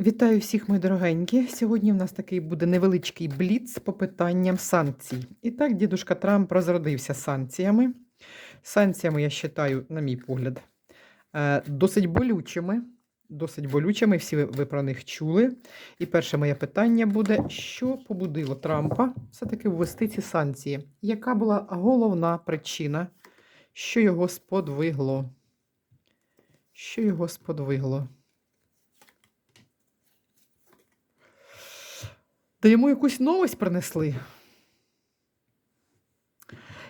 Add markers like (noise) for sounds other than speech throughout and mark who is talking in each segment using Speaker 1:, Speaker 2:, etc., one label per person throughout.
Speaker 1: Вітаю всіх, мої дорогенькі. Сьогодні в нас такий буде невеличкий бліц по питанням санкцій. І так, дідушка Трамп розродився санкціями. Санкціями, я вважаю, на мій погляд, е, досить болючими. Досить болючими, всі ви, про них чули. І перше моє питання буде: що побудило Трампа все-таки ввести ці санкції? Яка була головна причина, що його сподвигло? Що його сподвигло? Та йому якусь новость принесли.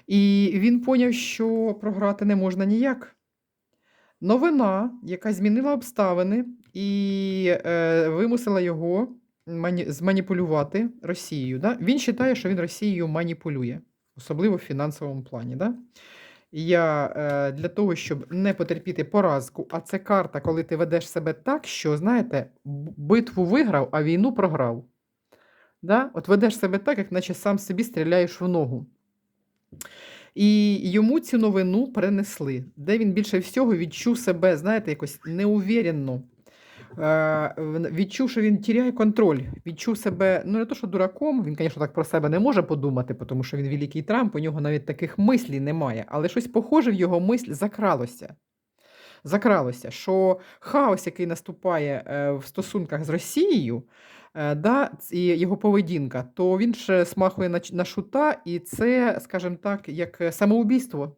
Speaker 1: І він поняв, що програти не можна ніяк. Новина, яка змінила обставини і е, вимусила його мані... зманіпулювати Росією. Да? Він вважає, що він Росією маніпулює, особливо в фінансовому плані. Да? Я е, для того, щоб не потерпіти поразку, а це карта, коли ти ведеш себе так, що, знаєте, битву виграв, а війну програв. Да? От ведеш себе так, як наче сам собі стріляєш в ногу. І йому цю новину перенесли, де він більше всього відчув себе, знаєте, якось неувіренно. Е, Відчув, що він тіряє контроль, відчув себе, ну не то, що дураком, він, звісно, так про себе не може подумати, тому що він великий Трамп, у нього навіть таких мислів немає, але щось похоже в його мисль закралося. Закралося, що хаос, який наступає е, в стосунках з Росією, да, і його поведінка, то він ж смахує на, на шута, і це, скажімо так, як е, самоубійство.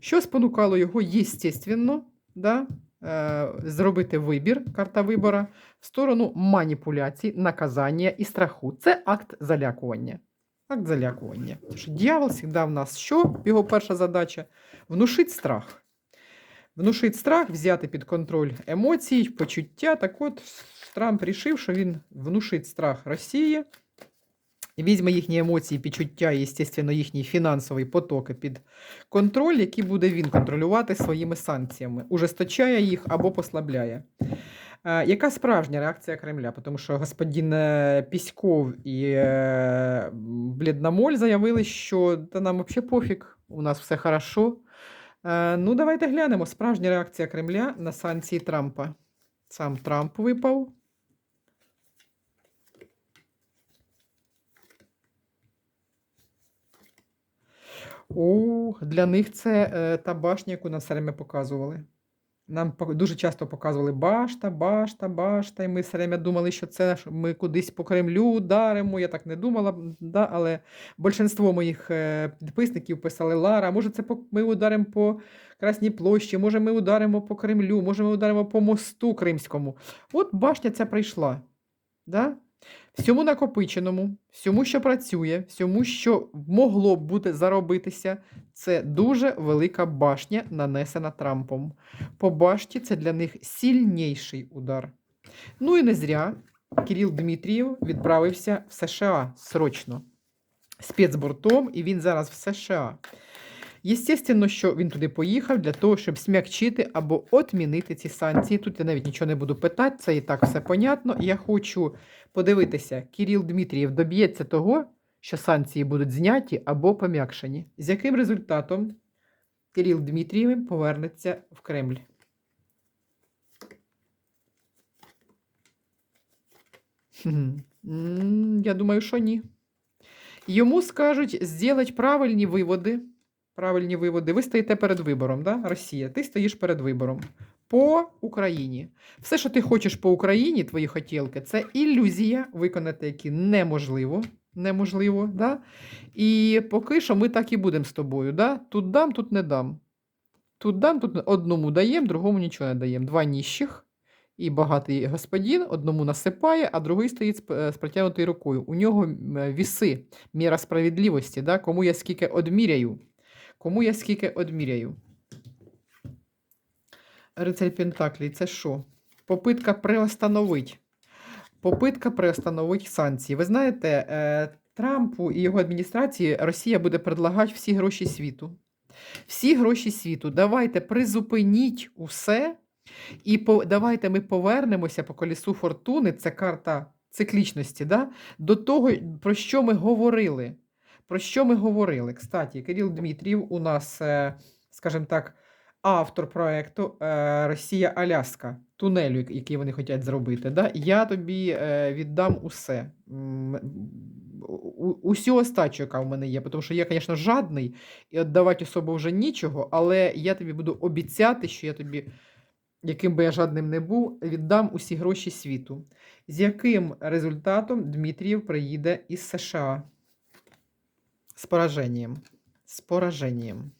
Speaker 1: Що спонукало його, єстественно, да, е, зробити вибір, карта вибора, в сторону маніпуляцій, наказання і страху. Це акт залякування. Акт залякування. Що дьявол завжди в нас що? Його перша задача внушить страх. Внушить страх, взяти під контроль емоції, почуття. Так от Трамп рішив, що він внушить страх Росії, візьме їхні емоції, почуття і, звісно, їхні фінансові потоки під контроль, який буде він контролювати своїми санкціями, ужесточає їх або послабляє. Е, Яка справжня реакція Кремля? Тому що господин е, Піськов і е, Блідномоль заявили, що та нам взагалі пофіг, у нас все хорошо. Ну, давайте глянемо. Справжня реакція Кремля на санкції Трампа. Сам Трамп випав. О, для них це е, та башня, яку нам все время показували. Нам дуже часто показували башта, башта, башта, і ми все время думали, що це ми кудись по Кремлю ударимо. Я так не думала, да, але більшинство моїх е, підписників писали Лара, може, це ми ударимо по Красній площі, може, ми ударимо по Кремлю, може, ми ударимо по мосту Кримському. От башня ця прийшла. Да? Всьому накопиченому, всьому, що працює, всьому, що могло б бути заробитися, це дуже велика башня, нанесена Трампом. По башті це для них сильніший удар. Ну і не зря Кирил Дмитрієв відправився в США срочно спецбортом, і він зараз в США. Єстественно, що він туди поїхав для того, щоб смягчити або отмінити ці санкції. Тут я навіть нічого не буду питати, це і так все понятно. Я хочу подивитися, Кирил Дмитрієв доб'ється того, що санкції будуть зняті або пом'якшені. З яким результатом Кирил Дмитрієв повернеться в Кремль? Я думаю, що ні. Йому скажуть зробити правильні виводи. Правильні виводи. Ви стоїте перед вибором, да? Росія. Ти стоїш перед вибором по Україні. Все, що ти хочеш по Україні, твої хотілки, це ілюзія, виконати які неможливо. Неможливо, да? І поки що ми так і будемо з тобою. Да? Тут дам, тут не дам. Тут дам, тут одному даємо, другому нічого не даємо. Два ніщих і багатий господин одному насипає, а другий стоїть з, е, протягнутою рукою. У нього е, віси, міра справедливості, да? кому я скільки одміряю. Кому я скільки одміряю. Рицарь Пентаклі, це що? Попитка приостановити. Попитка приостановити санкції. Ви знаєте, е, Трампу і його адміністрації Росія буде предлагати всі гроші світу. Всі гроші світу. Давайте призупиніть усе. І по, давайте ми повернемося по колісу фортуни, це карта циклічності, да? до того, про що ми говорили. Про що ми говорили? Кстати, Кирил Дмитрієв у нас, е, скажімо так, автор проекту е, Росія Аляска, тунелю, який вони хочуть зробити. Да? Я тобі е, віддам усе. Усю остачу, яка в мене є, тому що я, звісно, жадний і віддавати особо вже нічого, але я тобі буду обіцяти, що я тобі, яким би я жадним не був, віддам усі гроші світу. З яким результатом Дмитрієв приїде із США? З пораженням. З пораженням.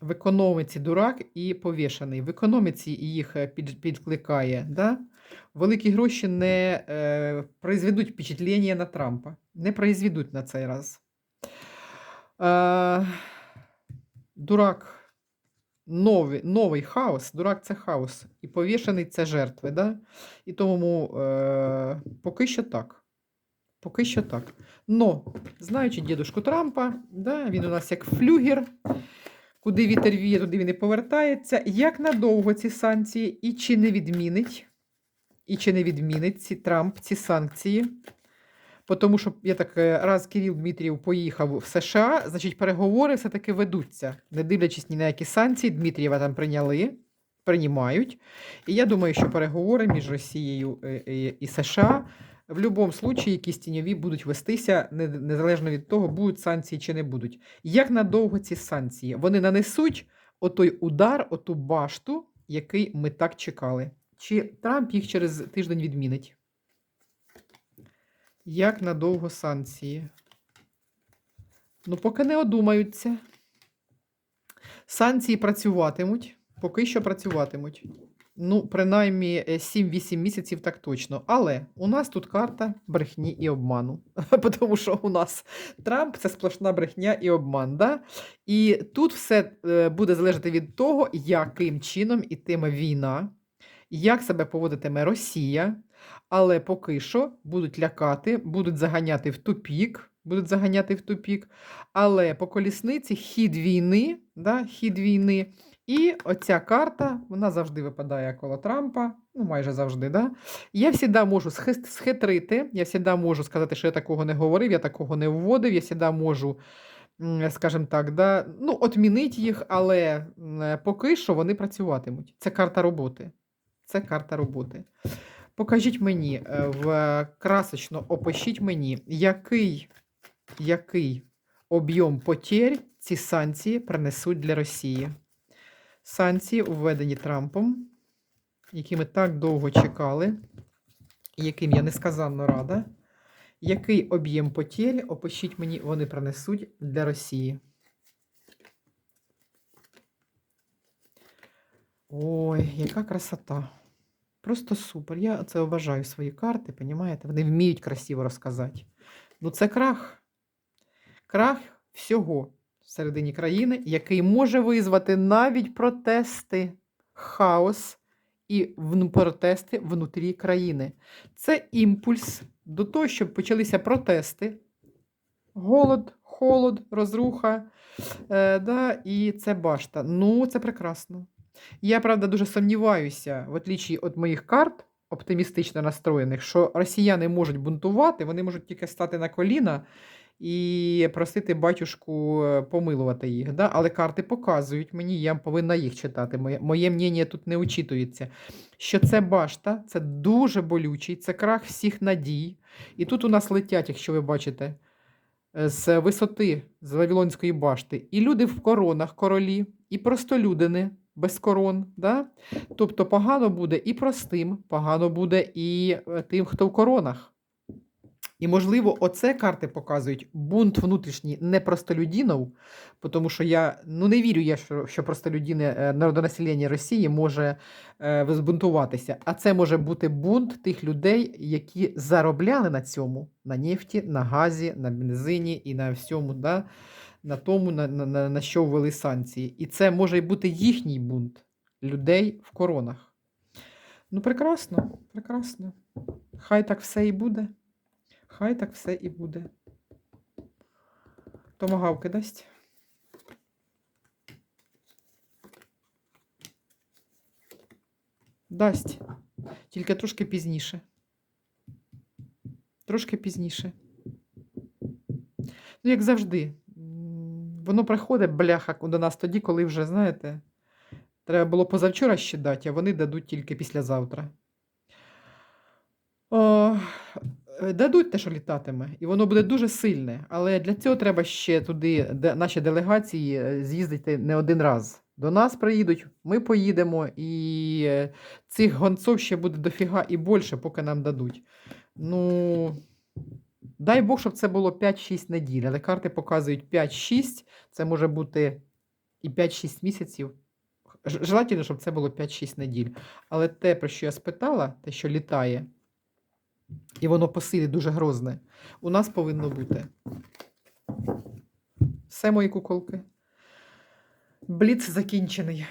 Speaker 1: В економіці дурак і повішаний. В економіці їх е, підкликає. Да? Великі гроші не е, произведуть впечатлення на Трампа. Не произведуть на цей раз. Е, дурак. Новий, новий хаос. Дурак це хаос. І повішений це жертви. Да? І тому е, поки що так. Поки що так. Но, знаючи дідушку Трампа, да, він у нас як флюгер. Куди вітер віє, туди він і повертається. Як надовго ці санкції і чи не відмінить, і чи не відмінить ці Трамп ці санкції? Тому що я так е, раз Кирил Дмитрієв поїхав в США, значить переговори все-таки ведуться, не дивлячись ні на які санкції, Дмитрієва там прийняли, приймають. І я думаю, що переговори між Росією е, і США в будь-якому випадку якісь тіньові будуть вестися, незалежно від того, будуть санкції чи не будуть. Як надовго ці санкції? Вони нанесуть отой удар, оту башту, який ми так чекали. Чи Трамп їх через тиждень відмінить? Як надовго санкції? Ну, поки не одумаються. Санкції працюватимуть, поки що працюватимуть. Ну, принаймні е, 7-8 місяців так точно. Але у нас тут карта брехні і обману. (laughs) Тому що у нас Трамп це сплошна брехня і обман. Да? І тут все е, буде залежати від того, яким чином ітиме війна, як себе поводитиме Росія. Але поки що будуть лякати, будуть заганяти в тупік, будуть заганяти в тупік. Але по колісниці хід війни, да, хід війни. І оця карта, вона завжди випадає коло Трампа, ну майже завжди. Да? Я завжди можу схитрити, я завжди можу сказати, що я такого не говорив, я такого не вводив, я завжди можу, скажімо так, да, ну, отмінити їх, але поки що вони працюватимуть. Це карта роботи. Це карта роботи. Покажіть мені, е, в красочно опишіть мені, який, який об'єм потерь ці санкції принесуть для Росії. Санкції, введені Трампом, які ми так довго чекали, яким я несказанно рада. Який об'єм потерь, опишіть мені, вони принесуть для Росії. Ой, яка красота. Просто супер. Я це обожаю свої карти, понімаєте? Вони вміють красиво розказати. Ну, це крах. Крах всього всередині країни, який може визвати навіть протести, хаос і протести внутрі країни. Це імпульс до того, щоб почалися протести, голод, холод, розруха. Е, да, і це башта. Ну, це прекрасно. Я, правда, дуже сумніваюся, в отличі від моїх карт, оптимістично настроєних, що росіяни можуть бунтувати, вони можуть тільки стати на коліна і просити батюшку е, помилувати їх. Да? Але карти показують мені, я повинна їх читати. Моє, моє мнення тут не учитується. Що це башта, це дуже болючий, це крах всіх надій. І тут у нас летять, якщо ви бачите, е, з висоти з Вавилонської башти. І люди в коронах, королі, і простолюдини без корон. Да? Тобто погано буде і простим, погано буде і е, тим, хто в коронах. І, можливо, оце карти показують бунт внутрішній не простолюдінов, тому що я ну, не вірю, я, що, що простолюдіне народонаселення Росії може е, збунтуватися. А це може бути бунт тих людей, які заробляли на цьому, на нефті, на газі, на бензині і на всьому, да? на тому, на, на, на, на що ввели санкції. І це може бути їхній бунт людей в коронах. Ну, прекрасно, прекрасно. Хай так все і буде. Хай так все і буде. Томагавки дасть. Дасть. Тільки трошки пізніше. Трошки пізніше. Ну, як завжди, воно приходить, бляха, до нас тоді, коли вже, знаєте, треба було позавчора ще дати, а вони дадуть тільки післязавтра. О, е, дадуть те, що літатиме, і воно буде дуже сильне. Але для цього треба ще туди, де наші делегації, е, з'їздити не один раз. До нас приїдуть, ми поїдемо, і е, цих гонців ще буде дофіга і більше, поки нам дадуть. Ну, дай Бог, щоб це було 5-6 неділь, але карти показують 5-6, це може бути і 5-6 місяців. Желательно, щоб це було 5-6 неділь. Але те, про що я спитала, те, що літає, і воно по силі дуже грозне, у нас повинно бути. Все мої куколки. Бліц закінчений.